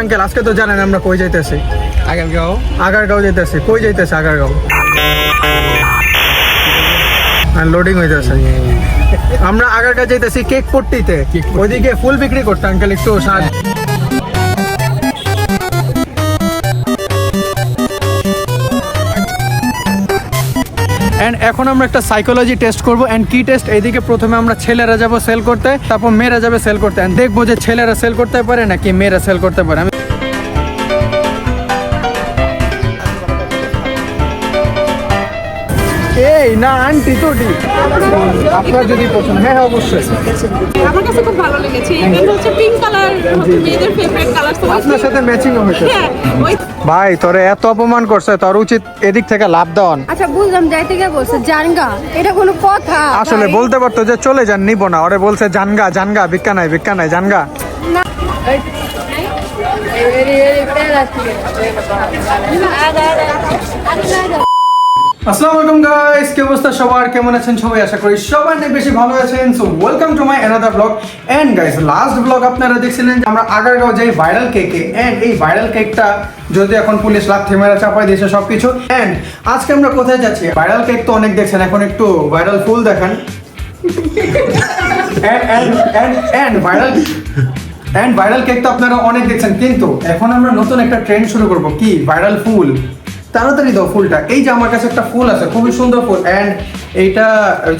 Uncle আজকে তো জানেন আমরা কই যাইতেছি। আগারগাঁও। আগারগাঁও যাইতেছি। কই যাইতেছি আগারগাঁও? লোডিং হইতেছে। আমরা আগারগাঁও যাইতেছি কেক পট্টিতে। ওইদিকে ফুল বিক্রি করতে আঙ্কেল একটু সাহায্য এন্ড এখন আমরা একটা সাইকোলজি টেস্ট করব। অ্যান্ড কি টেস্ট এইদিকে প্রথমে আমরা ছেলেরা যাব সেল করতে, তারপর মেয়েরা যাবে সেল করতে। অ্যান্ড দেখব যে ছেলেরা সেল করতে পারে নাকি মেয়েরা সেল করতে পারে। আমি এই না আন্টি তোটি আপনার যদি পছন্দ হ্যাঁ হ্যাঁ অবশ্যই আমার কাছে খুব ভালো লেগেছে ইভেন হচ্ছে পিঙ্ক কালার মেয়েদের ফেভারিট কালার তো আপনার সাথে ম্যাচিং হয়েছে হ্যাঁ ভাই তোরে এত অপমান করছে তোর উচিত এদিক থেকে লাভ দেওয়ান আচ্ছা বুঝলাম যাইতে গিয়ে বলছে জানগা এটা কোনো কথা আসলে বলতে পারতো যে চলে যান নিব না ওরে বলছে জানগা জানগা ভিক্ষা নাই ভিক্ষা নাই জানগা না। আসসালামু আলাইকুম গাইস কি অবস্থা সবার? কেমন আছেন সবাই? আশা করি সবাই বেশি ভালো আছেন। So welcome to my another blog and guys last blog আপনারা দেখছিলেন আমরা আগারগাঁও যাই ভাইরাল কেকে এন্ড এই ভাইরাল কেকটা যদি এখন পুলিশ লাথি মেরা চাপাই দিয়েছে সবকিছু। এন্ড আজকে আমরা কোথায় যাচ্ছি? ভাইরাল কেক তো অনেক দেখছেন, এখন একটু ভাইরাল ফুল দেখান। ভাইরাল এন্ড ভাইরাল কেক তো আপনারা অনেক দেখছেন। কিন্তু এখন আমরা নতুন একটা ট্রেন্ড শুরু করব। কি? ভাইরাল ফুল। তাড়াতাড়ি দাও ফুলটা। এই যে আমার কাছে একটা ফুল আছে খুবই সুন্দর ফুল। অ্যান্ড এইটা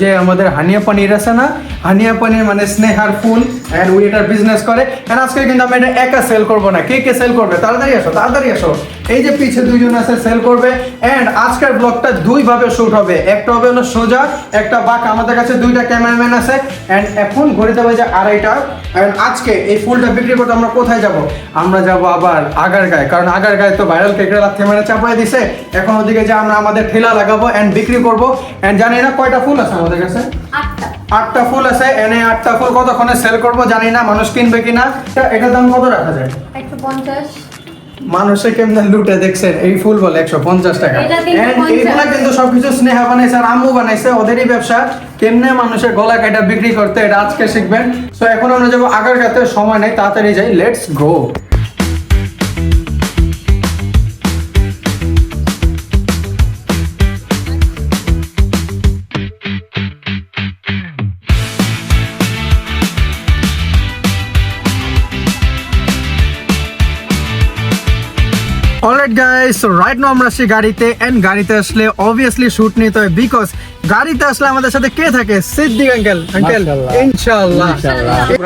যে আমাদের হানিয়া পানির আছে না, হানিয়া পানির মানে স্নেহার ফুল অ্যান্ড উই এটার বিজনেস করে। অ্যান্ড আজকে কিন্তু আমি এটা একা সেল করব না। কে কে সেল করবে? তাড়াতাড়ি আসো তাড়াতাড়ি আসো। এই যে পিছে দুইজন আছে সেল করবে। অ্যান্ড আজকের ব্লগটা দুইভাবে শুট হবে। একটা হবে হলো সোজা, একটা বাক। আমাদের কাছে দুইটা ক্যামেরাম্যান আছে। অ্যান্ড এখন ঘড়িতে বাজে আড়াইটা। অ্যান্ড আজকে এই ফুলটা বিক্রি করতে আমরা কোথায় যাব? আমরা যাব আবার আগার গায়ে কারণ আগার গায়ে তো ভাইরাল কেকের লাথে মেরে দিছে। এখন ওদিকে যে আমরা আমাদের ঠেলা লাগাবো অ্যান্ড বিক্রি করব। অ্যান্ড জানি না কয়টা ফুল আছে আমাদের কাছে? আটটা। ফুল আছে এনে আটটা ফুল কতক্ষণে সেল করব জানি না মানুষ কিনবে কিনা। এটা- দাম কত রাখা যায়? একশো পঞ্চাশ। মানুষে কেমনে লুটে দেখছেন? এই ফুল বলে একশো পঞ্চাশ টাকা। এইগুলা কিন্তু সবকিছু স্নেহা বানাইছে আর আম্মু বানাইছে ওদেরই ব্যবসা। কেমনে মানুষের গলা কাটা বিক্রি করতে এটা আজকে শিখবেন। সো এখন আমরা যাব আগার গাতে সময় নেই তাড়াতাড়ি যাই let's go alright guys right now আমরা আসছি গাড়িতে এন্ড গাড়িতে আসলে অবভিয়াসলি শুট নিতে হয় বিকজ গাড়িতে আসলে আমাদের সাথে কে থাকে? সিদ্দিক আঙ্কেল আঙ্কেল ইনশাআল্লাহ।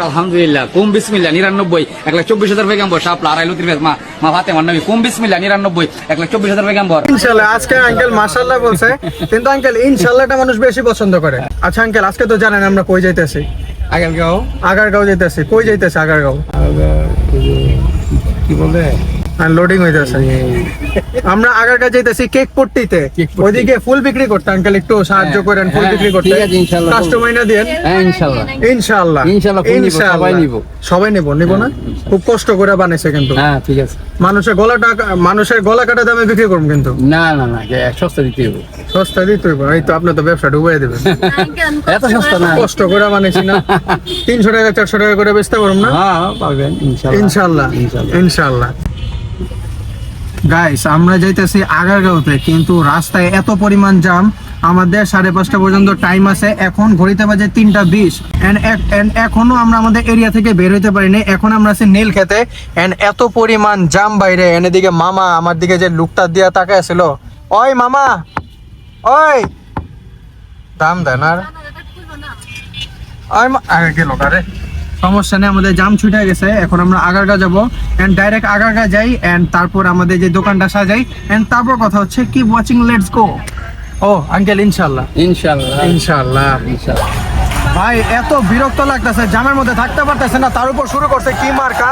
আলহামদুলিল্লাহ কুম বিসমিল্লাহ নিরানব্বই এক লাখ চব্বিশ হাজার পেগাম্বর শাপলা আড়াইলো ত্রিবেদ মা মা ভাতে আমার নবী কুম বিসমিল্লাহ নিরানব্বই এক লাখ চব্বিশ হাজার পেগাম্বর ইনশাআল্লাহ আজকে আঙ্কেল মাশাআল্লাহ বলছে কিন্তু আঙ্কেল ইনশাআল্লাহটা মানুষ বেশি পছন্দ করে। আচ্ছা আঙ্কেল আজকে তো জানেন আমরা কই যাইতেছি? আগারগাঁও। আগারগাঁও যাইতেছি কই যাইতেছি আগারগাঁও? কি বলে? লোডিং হইতেছে আমরা আগারগাঁও যাইতেছি কেক পট্টিতে। ওইদিকে ফুল বিক্রি করতে আঙ্কেল একটু সাহায্য হ্যাঁ, করেন ফুল হ্যাঁ, বিক্রি করতে। ঠিক আছে, ইনশাআল্লাহ। কাস্টমাইনা দিয়েন হ্যাঁ ইনশাল্লাহ। ইনশাআল্লাহ ইনশাআল্লাহ, সবাই নিবো। সবাই নিবো নিবো না? খুব কষ্ট করে বানাইছে কিন্তু। হ্যাঁ ঠিক আছে। মানুষের গলা টাকা মানুষের গলা কাটা দামে বিক্রি করুন কিন্তু। না না না সস্তা দিতে হবে। সস্তা দিতে হইব এই তো আপনি তো ব্যবসা ডুবাই দেবেন। এত সস্তা না। কষ্ট করে বানাইছি না। তিনশো টাকা চারশো টাকা করে বেচতে পারুম না? হ্যাঁ পারবেন ইনশাল্লাহ। ইনশাল্লাহ। গাইস আমরা যাইতেছি আগারগাঁওতে, কিন্তু রাস্তায় এত পরিমাণ জাম আমাদের সাড়ে পাঁচটা পর্যন্ত টাইম আছে। এখন ঘড়িতে বাজে তিনটা বিশ। এখনও আমরা আমাদের এরিয়া থেকে বের হইতে পারিনি। এখন আমরা আছি নীল খেতে। এত পরিমাণ জাম বাইরে। এনে দিকে মামা, আমার দিকে যে লুকটা দিয়া তাকায় ছিল ওই মামা! ওই! দাম দেন আর। গেল সমস্যা নেই আমাদের জাম ছুটে গেছে। এখন আমরা আগারগা যাব। এন্ড ডাইরেক্ট আগারগা যাই এন্ড তারপর আমাদের যে দোকানটা সাজাই। এন্ড তারপর কথা হচ্ছে কি ওয়াচিং লেটস গো ও আঙ্কেল ইনশাল্লাহ ইনশাল্লাহ ইনশাল্লাহ ইনশাল্লাহ ভাই এত বিরক্ত লাগতেছে জামের মধ্যে থাকতে পারতেছে না তার উপর শুরু করছে কি মার্কা?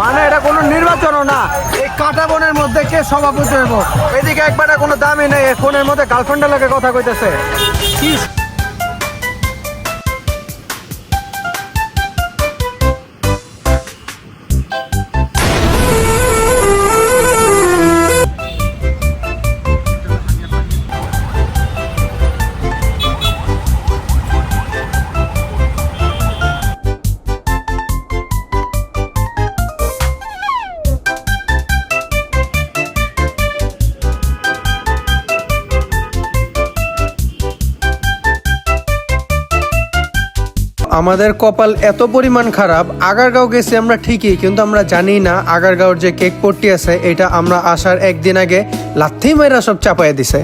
মানে এটা কোনো নির্বাচনও না। এই কাটা বনের মধ্যে কে সভাপতি হইব? এদিকে একবারে কোনো দামই নেই ফোনের মধ্যে গার্লফ্রেন্ডের লাগে কথা কইতেছে। কি আমাদের কপাল এত পরিমাণ খারাপ, আগারগাঁও গেছি আমরা ঠিকই, কিন্তু আমরা জানি না আগারগাঁওর যে কেক পট্টি আছে, এটা আমরা আসার একদিন আগে লাথি মেয়েরা সব চাপাইয়া দিছে।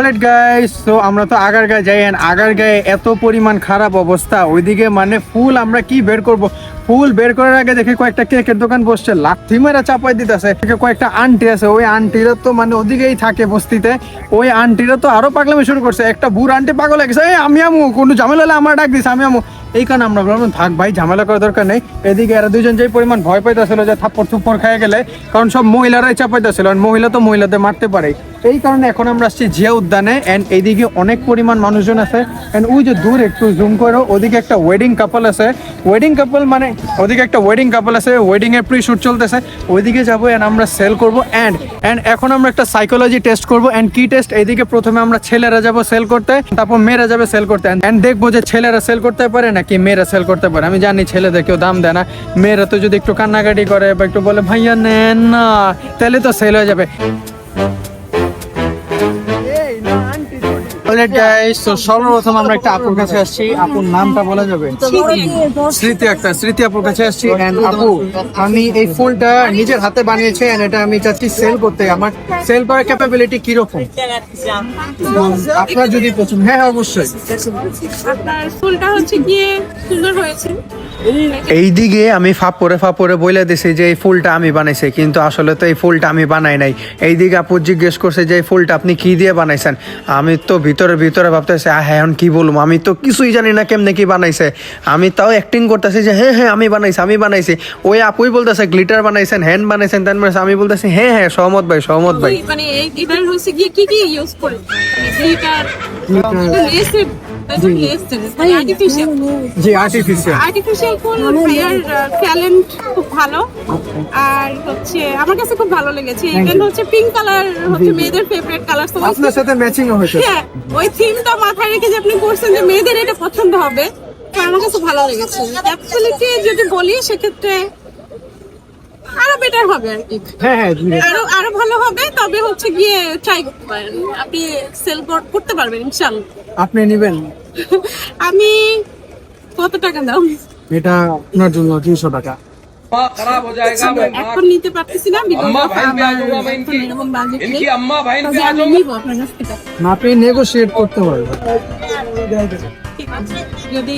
অলরেড গাইস তো আমরা তো আগারগাঁয়ে যাই and আগারগাঁয়ে এত পরিমাণ খারাপ অবস্থা। ওইদিকে মানে ফুল আমরা কি বের করব? ফুল বের করার আগে দেখে কয়েকটা কেকের দোকান বসছে লাথি মেরা চাপাই দিতেছে। কয়েকটা আন্টি আছে ওই আন্টিরা তো মানে ওদিকেই থাকে বস্তিতে। ওই আন্টিরা তো আরও পাগলামি শুরু করছে। একটা বুড় আন্টি পাগল হয়ে গেছে "এই, আমি আমু কোনো ঝামেলা হলে আমার ডাক দিছে আমি আমু। এই কারণে আমরা বললাম থাক ভাই ঝামেলা করার দরকার নেই। এদিকে এরা দুজন যেই পরিমাণ ভয় পাইতেছিল যে থাপ্পড় থুপ্পড় খেয়ে গেলে কারণ সব মহিলারাই চাপাইতেছিল। আর মহিলা তো মহিলাদের মারতে পারে এই কারণে এখন আমরা আসছি জিয়া উদ্যানে এন্ড এইদিকে অনেক পরিমাণ মানুষজন আছে। এন্ড ওই যে দূর, একটু জুম করো ওদিকে একটা ওয়েডিং কাপল আছে। ওয়েডিং কাপল মানে ওদিকে একটা ওয়েডিং কাপল আছে ওয়েডিং এর প্রি শুট চলতেছে। ওইদিকে যাব এন্ড আমরা সেল করব এন্ড এন্ড এখন আমরা একটা সাইকোলজি টেস্ট করব এন্ড কি টেস্ট এইদিকে প্রথমে আমরা ছেলেরা যাব সেল করতে, তারপর মেয়েরা যাবে সেল করতে এন্ড দেখব যে ছেলেরা সেল করতে পারে নাকি মেয়েরা সেল করতে পারে। আমি জানি ছেলেদের কেউ দাম দেয় না। মেয়েরা তো যদি একটু কান্নাকাটি করে বা একটু বলে, ভাইয়া, নেন না। তাহলে তো সেল হয়ে যাবে। Guys, so সর্বপ্রথম আমরা একটা আপুর কাছে আসছি। আপুর নামটা বলা যাবে। স্মৃতি আক্তার স্মৃতি আপুর কাছে আসছি। And আপু আমি এই ফুলটা নিজের হাতে বানিয়েছি and এটা আমি চাচ্ছি সেল করতে। আমার সেল করার ক্যাপাবিলিটি কীরকম? আপনার যদি পছন্দ হ্যাঁ হ্যাঁ, অবশ্যই। আপনার ফুলটা হচ্ছে গিয়ে সুন্দর হয়েছে। এইদিকে আমি ফাপড়ে ফাপড়ে বলে দিছি যে এই ফুলটা আমি বানাইছি কিন্তু আসলে তো এই ফুলটা আমি বানাই নাই। এইদিকে আপু জিজ্ঞেস করছে যে এই ফুলটা আপনি কি দিয়ে বানাইছেন? আমি তো ভিতরে ভিতরে ভাবতেছি আহ হ্যাঁ এখন কি বলব? আমি তো কিছুই জানি না কেমনে কি বানাইছে। আমি তাও অ্যাক্টিং করতেছি যে হ্যাঁ হ্যাঁ আমি বানাইছি আমি বানাইছি। ওই আপুই বলতেছে গ্লিটার বানাইছেন হ্যান্ড বানাইছেন। তেন বানাইছে আমি বলতেছি হ্যাঁ হ্যাঁ সহমত ভাই সহমত ভাই। মানে এই এটার হচ্ছে কি কি ইউজ করে গ্লিটার জি আর্টিফিশিয়াল আর্টিফিশিয়াল ফুল ভাইয়ার ট্যালেন্ট খুব ভালো। আর হচ্ছে আমার কাছে খুব ভালো লেগেছে। এখানে হচ্ছে পিঙ্ক কালার হচ্ছে মেয়েদের ফেভারিট কালার তো আপনার সাথে ম্যাচিং হয়েছে। হ্যাঁ ওই থিমটা মাথায় রেখে যে আপনি করছেন যে মেয়েদের এটা পছন্দ হবে তো আমার কাছে ভালো লেগেছে। অ্যাকচুয়ালিটি যদি বলি সেক্ষেত্রে আরও বেটার হবে আর কি। হ্যাঁ হ্যাঁ আরও আরও ভালো হবে তবে হচ্ছে গিয়ে ট্রাই করতে পারেন। আপনি সেল করতে পারবেন ইনশাআল্লাহ। আপনি নেবেন? আমি কত টাকা দাম? এটা আপনার জন্য তিনশো টাকা। নিতে পারতেছি না আপনি নেগোশিয়েট করতে পারবেন যদি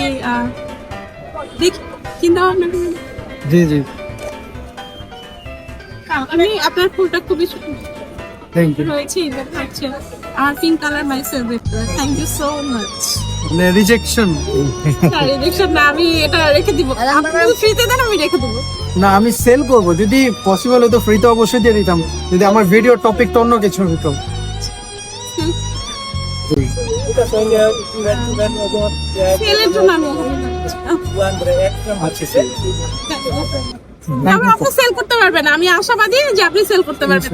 দেখি চিন্তা জি জি। আমি আপনার ফুলটা খুবই থ্যাংক ইউ রয়েছে আর pink colour my favourite thank you so much মানে রিজেকশন রিজেকশন না আমি এটা রেখে দিব। আপনি ফ্রিতে দেন আমি রেখে দেবো। না আমি সেল করব। যদি পসিবল হতো ফ্রিতে অবশ্যই দিয়ে দিতাম। যদি আমার ভিডিও টপিক তো অন্য কিছু হতো সেলের জন্য আমি আচ্ছা আমি আপনি সেল করতে পারবেন আমি আশাবাদী যে আপনি সেল করতে পারবেন।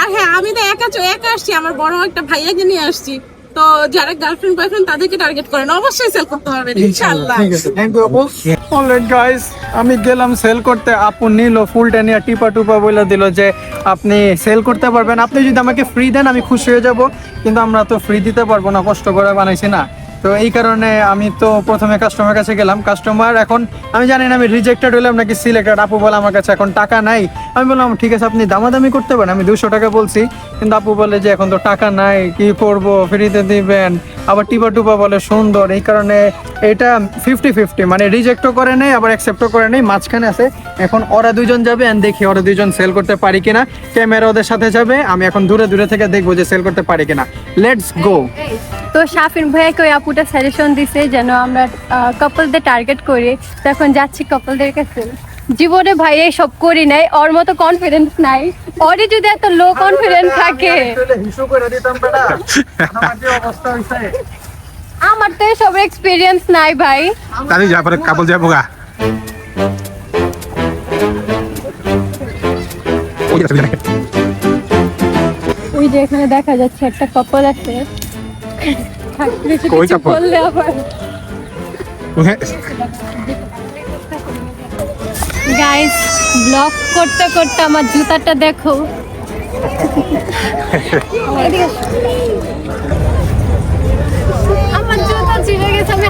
আর হ্যাঁ আমি তো একা একা আসছি। আমার বড় একটা ভাইয়াকে নিয়ে আসছি। তো যারা গার্লফ্রেন্ড বয়ফ্রেন্ড তাদেরকে টার্গেট করেন। অবশ্যই সেল করতে পারবেন ইনশাআল্লাহ থ্যাংক ইউ আপু। অলরাইট গাইস আমি গেলাম সেল করতে। আপু নিল ফুলটা নিয়ে টিপা টুপা বলে দিল যে আপনি সেল করতে পারবেন। আপনি যদি আমাকে ফ্রি দেন আমি খুশি হয়ে যাব। কিন্তু আমরা তো ফ্রি দিতে পারব না কষ্ট করে বানাইছি না। তো এই কারণে আমি তো প্রথমে কাস্টমার কাছে গেলাম। কাস্টমার এখন, আমি জানি না আমি রিজেক্টেড হলাম নাকি সিলেক্টেড আপু বলে আমার কাছে এখন টাকা নাই। আমি বললাম, ঠিক আছে, আপনি দামাদামি করতে পারেন। আমি দুশো টাকা বলছি, কিন্তু আপু বলে যে এখন তো টাকা নাই, কি করব? ফ্রিতে দিবেন। আবার টিপা টুপা বলে সুন্দর। এই কারণে এটা ফিফটি ফিফটি মানে রিজেক্টও করে নেই, আবার অ্যাকসেপ্টও করে নেই। মাঝখানে আছে, এখন ওরা দুজন যাবে অ্যান্ড দেখি ওরা দুজন সেল করতে পারি কিনা। ক্যামেরা ওদের সাথে যাবে, আমি এখন দূরে দূরে থেকে দেখব যে সেল করতে পারি কিনা। লেটস গো তো শাফিন ভাইয়াকে ওই আপুটা সাজেশন দিছে যেন আমরা কাপলদের টার্গেট করি তো এখন যাচ্ছি কাপলদের কাছে। জীবনে ভাই এই সব করি নাই ওর মতো কনফিডেন্স নাই। ওরই যদি এত লো কনফিডেন্স থাকে। আমার যে অবস্থা হইছে। আমার তো এসব এক্সপিরিয়েন্স নাই ভাই। আমি যা পরে কাপড় যাব গা। ওই যে এখানে। দেখা যাচ্ছে একটা কাপল আছে। কই কিছু বললে আবার। গাইস ব্লগ করতে করতে আমার জুতাটা দেখো। আমার জুতা ছিঁড়ে গেছে আমি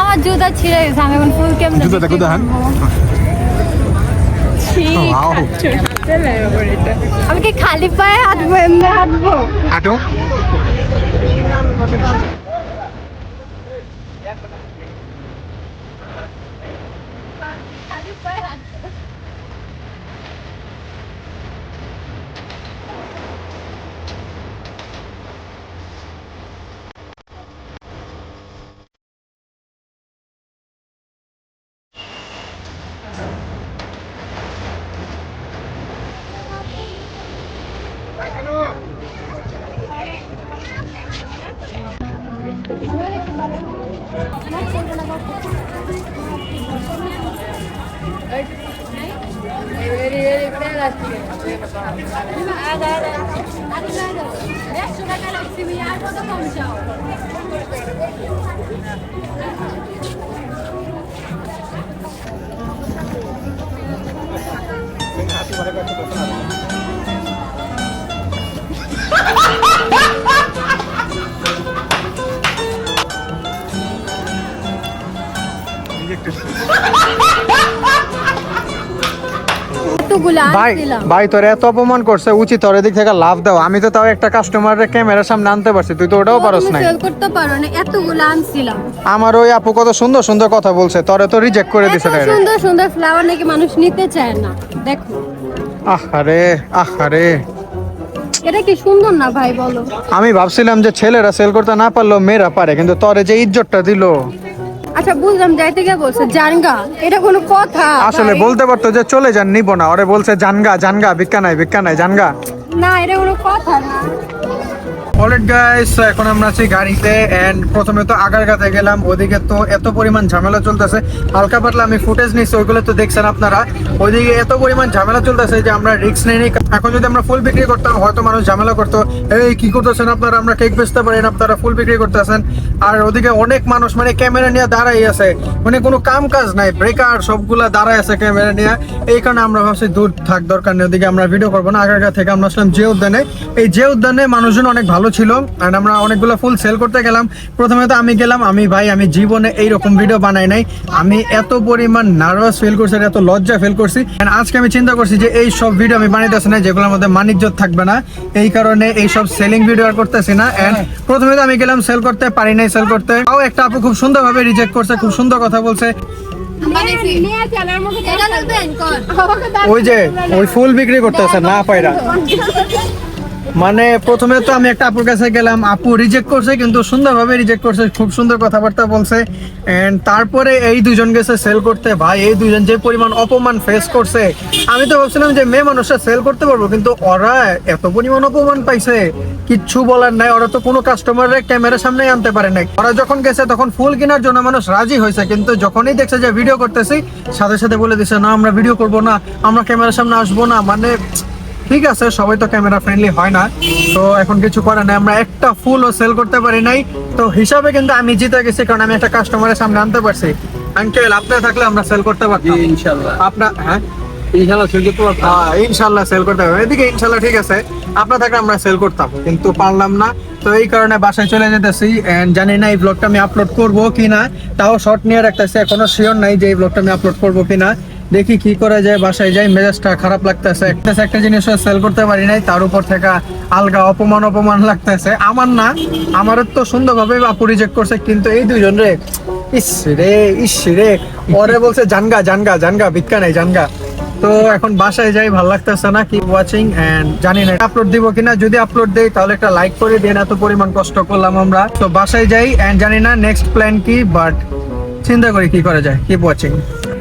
আমার জুতা ছিঁড়ে গেছে আমি এখন ফুল কেমনে জুতা দেখো। Wow. আমি কি খালি পায়ে হাঁটবো এমনি হাঁটবো? হাঁটো। Bakın. ভাই ভাই তোর এত অপমান করছে উচিত তোর এদিক থেকে লাভ দাও। আমি তো তাও একটা কাস্টমারের ক্যামেরার সামনে আনতে পারছি তুই তো ওটাও পারস নাই। সেল করতে পারো না এতগুলো আনছিলাম। আমার ওই আপু কত সুন্দর সুন্দর কথা বলছে তোরে তো রিজেক্ট করে দিছে ডাইরেক্ট সুন্দর সুন্দর ফ্লাওয়ার নাকি মানুষ নিতে চায় না দেখো। আহারে আহারে এটা কি সুন্দর না ভাই বলো। আমি ভাবছিলাম যে ছেলেরা সেল করতে না পারল মেয়েরা পারে কিন্তু তোরে যে ইজ্জতটা দিল। আচ্ছা বুঝলাম যাইতে গিয়ে বলছে জানগা। এটা কোনো কথা। আসলে বলতে পারতো যে চলে যান নিব না। ওরে বলছে জানগা জানগা ভিক্ষা নাই ভিক্ষা নাই জানগা। না এটা কোনো কথা না। গাইস এখন আমরা আছি গাড়িতে প্রথমে তো আগারগাতে গেলাম তো এত পরিমাণ ঝামেলা চলতেছে। হালকা পাতলা আমি ফুটেজ ওইগুলো তো দেখছেন আপনারা। ওইদিকে এত পরিমাণ ঝামেলা চলতেছে যে আমরা নেই এখন যদি আমরা ফুল বিক্রি করতাম, হয়তো মানুষ ঝামেলা করতো। এই, কি করতেছেন আপনারা? আমরা কেক বেচতে পারেন আপনারা ফুল বিক্রি করতেছেন। আর ওদিকে অনেক মানুষ মানে ক্যামেরা নিয়ে দাঁড়াই আছে। মানে কোনো কাম কাজ নাই ব্রেকার সবগুলা দাঁড়াই আছে ক্যামেরা নিয়ে। এই কারণে আমরা ভাবছি, দূর থাক, দরকার নেই, ওদিকে আমরা ভিডিও করব না। আগারগা থেকে আমরা আসলাম যে উদ্যানে। এই যে উদ্যানে মানুষজন অনেক ভালো ছিল আর আমরা অনেকগুলো ফুল সেল করতে গেলাম। প্রথমে তো আমি গেলাম আমি ভাই আমি জীবনে এইরকম ভিডিও বানাই নাই। আমি এত পরিমাণ নার্ভাস ফিল করছি এত লজ্জা ফিল করছি। And আজকে আমি চিন্তা করছি যে এই সব ভিডিও আমি বানাইতেছি না যেগুলোর মধ্যে মানিজ্য থাকবে না। এই কারণে এই সব সেলিং ভিডিও আর করতেছি না। এন্ড প্রথমে তো আমি গেলাম সেল করতে পারি নাই সেল করতে। তাও একটা আপু খুব সুন্দরভাবে রিজেক্ট করছে খুব সুন্দর কথা বলছে। ওই যে ওই ফুল বিক্রি করতেছে না পায়রা। মানে প্রথমে তো আমি একটা আপুর কাছে গেলাম, আপু রিজেক্ট করছে কিন্তু সুন্দরভাবে রিজেক্ট করছে, খুব সুন্দর কথাবার্তা বলছে। এন্ড তারপরে এই দুজন গেছে সেল করতে। ভাই, এই দুজন যে পরিমাণ অপমান ফেস করছে, আমি তো ভাবছিলাম যে মেয়ে মানুষরা সেল করতে পারব, কিন্তু ওরা এত পরিমাণ অপমান পাইছে, কিচ্ছু বলার নাই, ওরা তো কোনো কাস্টমারের ক্যামেরার সামনে আনতে পারে নাই। ওরা যখন গেছে তখন ফুল কেনার জন্য মানুষ রাজি হয়েছে, কিন্তু যখনই দেখছে যে ভিডিও করতেছি, সাথে সাথে বলে দিছে, না, আমরা ভিডিও করব না, আমরা ক্যামেরার সামনে আসব না। মানে ঠিক আছে সবাই তো ক্যামেরা ফ্রেন্ডলি হয় না। তো এখন কিছু করে নাই আমরা একটা ফুলও সেল করতে পারি নাই। তো হিসাবে কিন্তু আমি জিতে গেছি কারণ আমি একটা কাস্টমারের সামনে আনতে পারছি। আঙ্কেল আপনার থাকলে আমরা সেল করতে পারতাম। ইনশাল্লাহ আপনার হ্যাঁ? ইনশাল্লাহ সেল করতে পারতাম। হ্যাঁ ইনশাল্লাহ সেল করতে হবে এদিকে ইনশাল্লাহ ঠিক আছে আপনার থাকলে আমরা সেল করতাম কিন্তু পারলাম না। তো এই কারণে বাসায় চলে যেতেছি and জানি না এই ব্লগটা আমি আপলোড করব কিনা তাও শর্ট নিয়ে রাখতেছি এখনও শিওর নাই যে এই ব্লগটা আমি আপলোড করব কিনা। দেখি কি করা যায়, বাসায় যাই, মেজাজটা খারাপ লাগতেছে। একটা একটা জিনিস সেল করতে পারি নাই, তার উপর থেকে আলগা অপমান অপমান লাগতেছে। আমার না আমার তো সুন্দরভাবে আপু রিজেক্ট করছে, কিন্তু এই দুইজন রে, ইস রে ইস রে। পরে বলছে, জানগা জানগা জানগা, ভিক্ষা নাই, জানগা। তো এখন বাসায় যাই, ভালো লাগতেছে না কি ওয়াচিং এন্ড জানি না আপলোড দিব কিনা। যদি আপলোড দেই, তাহলে একটা লাইক করে দিন, এত পরিমাণ কষ্ট করলাম আমরা। তো বাসায় যাই এন্ড জানি না নেক্সট প্ল্যান কি বাট চিন্তা করি কি করা যায় keep watching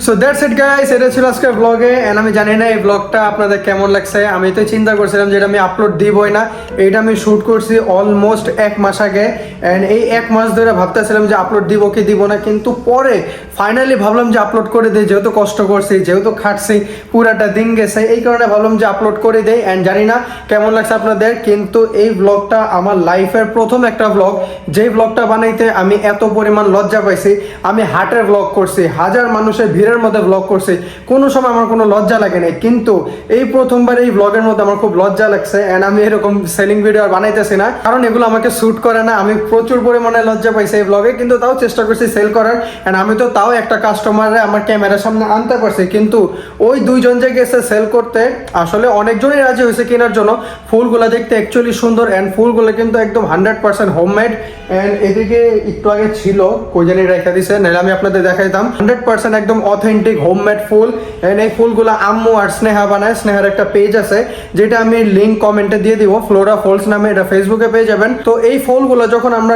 so that's it guys এটা ছিল আজকে ব্লগে এন্ড আমি জানি না এই ব্লগটা আপনাদের কেমন লাগছে। আমি তো চিন্তা করছিলাম যে এটা আমি আপলোড দিবই না। এইটা আমি শুট করছি অলমোস্ট এক মাস আগে এন্ড এই এক মাস ধরে ভাবতেছিলাম যে আপলোড দিব কি দিব না, কিন্তু পরে ফাইনালি ভাবলাম যে আপলোড করে দিই, যেহেতু কষ্ট করছি, যেহেতু খাটছি, পুরাটা দিন গেছে, এই কারণে ভাবলাম যে আপলোড করে দেই এন্ড জানি না কেমন লাগছে আপনাদের, কিন্তু এই ব্লগটা আমার লাইফের প্রথম একটা ব্লগ যেই ব্লগটা বানাইতে আমি এত পরিমাণ লজ্জা পাইছি, আমি হাটের ব্লগ করছি, হাজার মানুষের ভিড়ের মধ্যে ব্লগ করছি। কোনো সময় আমার কোনো লজ্জা লাগে নাই, কিন্তু এই প্রথমবার এই ব্লগের মধ্যে আমার খুব লজ্জা লাগছে এন্ড আমি এরকম সেলিং ভিডিও আর বানাইতেছি না। কারণ এগুলো আমাকে শ্যুট করে না, আমি প্রচুর পরিমাণে লজ্জা পাইছি এই ব্লগে কিন্তু তাও চেষ্টা করছি সেল করার। এন্ড আমি তো তাও একটা কাস্টমারে আমার ক্যামেরার সামনে আনতে পারছি, কিন্তু ওই দুইজন যে গেছে সেল করতে, আসলে অনেকজনই রাজি হয়েছে কেনার জন্য। ফুলগুলো দেখতে অ্যাকচুয়ালি সুন্দর অ্যান্ড ফুলগুলো কিন্তু একদম হান্ড্রেড পার্সেন্ট হোমমেড অ্যান্ড এদিকে একটু আগে ছিল, কই জানি রেখে দিছে, নাহলে আমি আপনাদের দেখাইতাম। হান্ড্রেড পার্সেন্ট একদম অথেন্টিক হোমমেড ফুল। এন্ড এই ফুলগুলো আম্মু আর স্নেহা বানায়। স্নেহার একটা পেজ আছে, যেটা আমি লিঙ্ক কমেন্টে দিয়ে দিব। ফ্লোরা ফলস নামে এটা ফেসবুকে পেয়ে যাবেন। তো এই ফুলগুলো যখন আমরা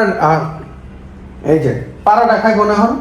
এই যে, পাড়াটা খাই গোনা হন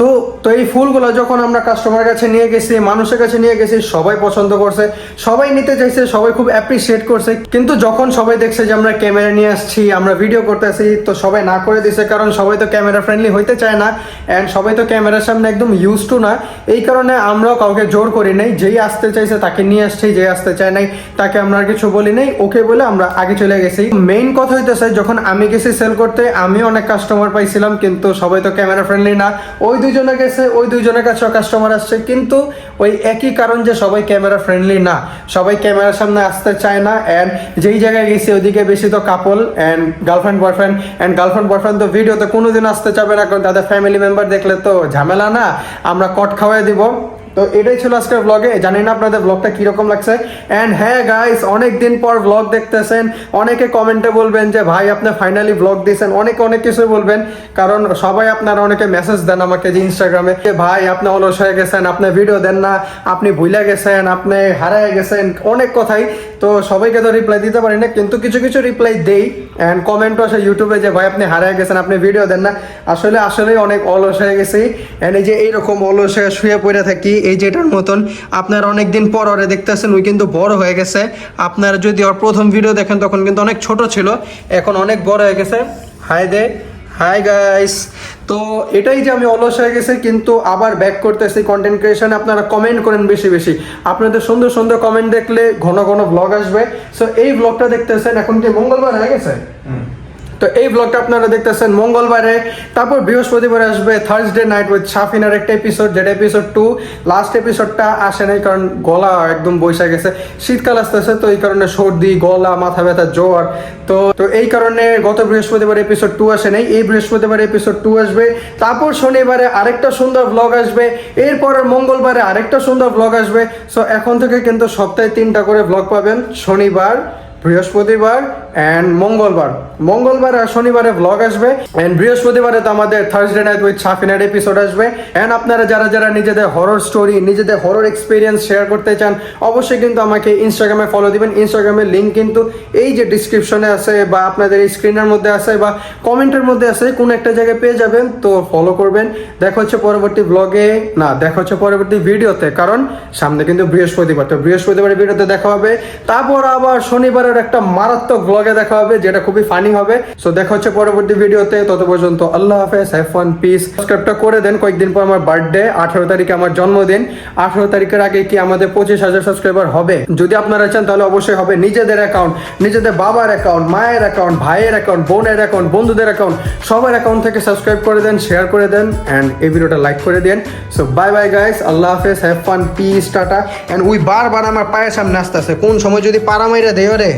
তো তো এই ফুলগুলো যখন আমরা কাস্টমারের কাছে নিয়ে গেছি, মানুষের কাছে নিয়ে গেছি, সবাই পছন্দ করছে, সবাই নিতে চাইছে, সবাই খুব অ্যাপ্রিসিয়েট করছে। কিন্তু যখন সবাই দেখছে যে আমরা ক্যামেরা নিয়ে আসছি, আমরা ভিডিও করতেছি তো সবাই না করে দিছে, কারণ সবাই তো ক্যামেরা ফ্রেন্ডলি হইতে চায় না অ্যান্ড সবাই তো ক্যামেরার সামনে একদম ইউজ টু না। এই কারণে আমরাও কাউকে জোর করি নাই, যেই আসতে চাইছে তাকে নিয়ে আসছি যে আসতে চায় নাই, তাকে আমরা আর কিছু বলি নাই, ওকে বলে আমরা আগে চলে গেছি। মেইন কথা হইতেছে, যখন আমি গেছি সেল করতে আমি অনেক কাস্টমার পাইছিলাম, কিন্তু সবাই তো ক্যামেরা ফ্রেন্ডলি না। ওই দুজনে গেছে, ওই দুইজনের কাছেও কাস্টমার আসছে, কিন্তু ওই একই কারণ যে সবাই ক্যামেরা ফ্রেন্ডলি না। সবাই ক্যামেরার সামনে আসতে চায় না অ্যান্ড যেই জায়গায় গেছি ওইদিকে বেশি তো couple and girlfriend boyfriend and girlfriend boyfriend তো ভিডিওতে কোনোদিন আসতে চাবে না, কারণ তাদের ফ্যামিলি মেম্বার দেখলে তো ঝামেলা না। আমরা কট খাওয়াই দিব। তো এটাই ছিল আজকের ব্লগে জানি না আপনাদের ব্লগটা কীরকম লাগছে। অ্যান্ড হ্যাঁ গাইস অনেক দিন পর ব্লগ দেখতেছেন। অনেকে কমেন্টে বলবেন যে, ভাই, আপনি ফাইনালি ব্লগ দিয়েছেন। অনেকে, অনেক কিছু বলবেন। কারণ সবাই আপনারা অনেকে মেসেজ দেন আমাকে যে ইনস্টাগ্রামে যে, ভাই, আপনি অলস হয়ে গেছেন, আপনি ভিডিও দেন না, আপনি ভুলে গেছেন, আপনি হারায় গেছেন। অনেক কথাই। তো সবাইকে তো রিপ্লাই দিতে পারি না, কিন্তু কিছু কিছু রিপ্লাই দেই। অ্যান্ড কমেন্টও আসে ইউটিউবে যে, ভাই, আপনি হারায় গেছেন, আপনি ভিডিও দেন না। আসলে আসলে অনেক অলস হয়ে গেছি। অ্যান্ড এই যে, এইরকম অলস হয়ে শুয়ে পড়ে থাকি এই যেটার মতন আপনারা অনেক দিন পর ওরে দেখতেছেন ওই কিন্তু বড় হয়ে গেছে। আপনারা যদি ওর প্রথম ভিডিও দেখেন, তখন কিন্তু অনেক ছোট ছিল, এখন অনেক বড় হয়ে গেছে। হাই দে হাই গাইস তো এটাই যে আমি অলস হয়ে গেছি, কিন্তু আবার ব্যাক করতেছি কন্টেন্ট ক্রিয়েশন আপনারা কমেন্ট করেন বেশি বেশি। আপনাদের সুন্দর সুন্দর কমেন্ট দেখলে ঘন ঘন ব্লগ আসবে। সো এই ব্লগটা দেখতেছেন, এখন কি মঙ্গলবার হয়ে গেছে? তো এই ব্লগটা আপনারা দেখতেছেন মঙ্গলবারে, তারপর বৃহস্পতিবার আসবে থার্সডে নাইট উইথ সাফিনার একটা এপিসোড যেটা এপিসোড টু লাস্ট এপিসোডটা আসে নাই কারণ গলা একদম বৈশা গেছে, শীতকাল আসতেছে, তো এই কারণে সর্দি, গলা, মাথা ব্যথা, জ্বর, তো তো এই কারণে গত বৃহস্পতিবার এপিসোড টু আসে নাই, এই বৃহস্পতিবার এপিসোড টু আসবে, তারপর শনিবারে আরেকটা সুন্দর ব্লগ আসবে এরপরের মঙ্গলবারে আরেকটা সুন্দর ব্লগ আসবে সো এখন থেকে কিন্তু সপ্তাহে তিনটা করে ব্লগ পাবেন, শনিবার, বৃহস্পতিবার অ্যান্ড মঙ্গলবার। মঙ্গলবার আর শনিবারে ব্লগ আসবে। অ্যান্ড বৃহস্পতিবারে তো আমাদের থার্সডে নাইট উইথ সাফিনার এপিসোড আসবে। অ্যান্ড আপনারা যারা যারা নিজেদের হরর স্টোরি নিজেদের হরর এক্সপিরিয়েন্স শেয়ার করতে চান, অবশ্যই কিন্তু আমাকে ইনস্টাগ্রামে ফলো দিবেন। ইনস্টাগ্রামের লিঙ্ক কিন্তু এই যে ডিসক্রিপশনে আছে বা আপনাদের এই স্ক্রিনের মধ্যে আছে বা কমেন্টের মধ্যে আছে, কোনো একটা জায়গায় পেয়ে যাবেন। তো ফলো করবেন। দেখা হচ্ছে পরবর্তী ব্লগে না, দেখা হচ্ছে পরবর্তী ভিডিওতে কারণ সামনে কিন্তু বৃহস্পতিবার। তো বৃহস্পতিবারের ভিডিওতে দেখা হবে। তারপর আবার শনিবারের একটা মারাত্মক ব্লগে দেখা হবে, যেটা খুবই ফানি হবে। সো দেখা হচ্ছে পরবর্তী ভিডিওতে তত পর্যন্ত আল্লাহ হাফেজ হ্যাভ ফান পিস সাবস্ক্রাইবটা করে দেন কয়েকদিন পর আমার বার্থডে আঠারো তারিখে আমার জন্মদিন। আঠারো তারিখের আগে কি আমাদের পঁচিশ হাজার সাবস্ক্রাইবার হবে? যদি আপনারা চান, তাহলে অবশ্যই হবে নিজেদের অ্যাকাউন্ট নিজেদের বাবার অ্যাকাউন্ট মায়ের অ্যাকাউন্ট ভাইয়ের অ্যাকাউন্ট বোনের অ্যাকাউন্ট বন্ধুদের অ্যাকাউন্ট সবার অ্যাকাউন্ট থেকে সাবস্ক্রাইব করে দেন শেয়ার করে দেন অ্যান্ড এই ভিডিওটা লাইক করে দেন। সো বাই বাই গাইস আল্লাহ হাফেজ have fun peace tata. And we বারবার আমার পায়ের সামনে আসতে আসতেছে। কোন সময় যদি পাড়া মাইরা দেয় রে?